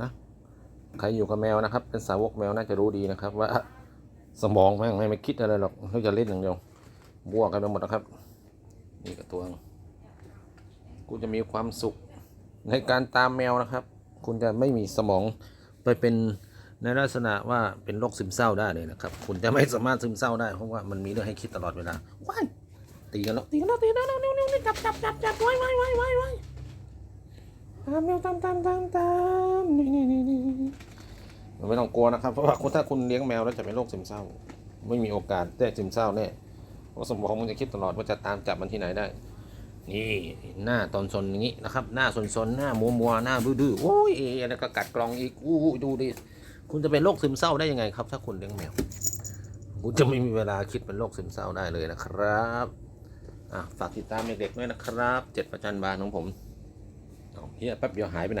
นะใครอยู่กับแมวนะครับ เป็นสาวกแมวน่าจะรู้ดีนะครับ ว่าสมองแม่งไม่คิดอะไรหรอกเขาจะเล่นอย่างเดียวบวกกันไปหมดนะครับนี่กับตัวคุณจะมีความสุขในการตามแมวนะครับ คุณจะไม่มีสมองไปเป็นในลักษณะว่าเป็นโรคซึมเศร้าได้เลยนะครับ คุณจะไม่สามารถซึมเศร้าได้เพราะว่ามันมีเรื่องให้คิดตลอดเวลาว้ายตีกันแล้วตีกันแล้วตีกันแล้วนิ้วนิ้วนิ้วจับจับจับจับไว้ไว้ไว้ไว้ไว้ตามแมวตามตามตามตาม นี่นี่นี่นี่ไม่ต้องกลัวนะครับ เพราะว่าคุณถ้าคุณเลี้ยงแมวแล้วจะเป็นโรคซึมเศร้า ไม่มีโอกาสได้ซึมเศร้าแน่เพราะสมองมันจะคิดตลอดว่าจะตามจับมันที่ไหนได้ นี่หน้าตอนซนอย่างนี้นะครับ หน้าซนซนหน้ามัวมัวหน้าดื้อโอ้ยแล้วก็กัดกรองอีกอู้ดูดิคุณจะเป็นโรคซึมเศร้าได้ยังไงครับ ถ้าคุณเลี้ยงแมวคุณจะไม่มีเวลาคิดเป็นโรคซึมเศร้าได้เลยนะครับอะฝากติดตามเด็กๆด้วยนะครับ เจ็ดประจันบานของผมเฮียแป๊บเดียวหายไปไหนละ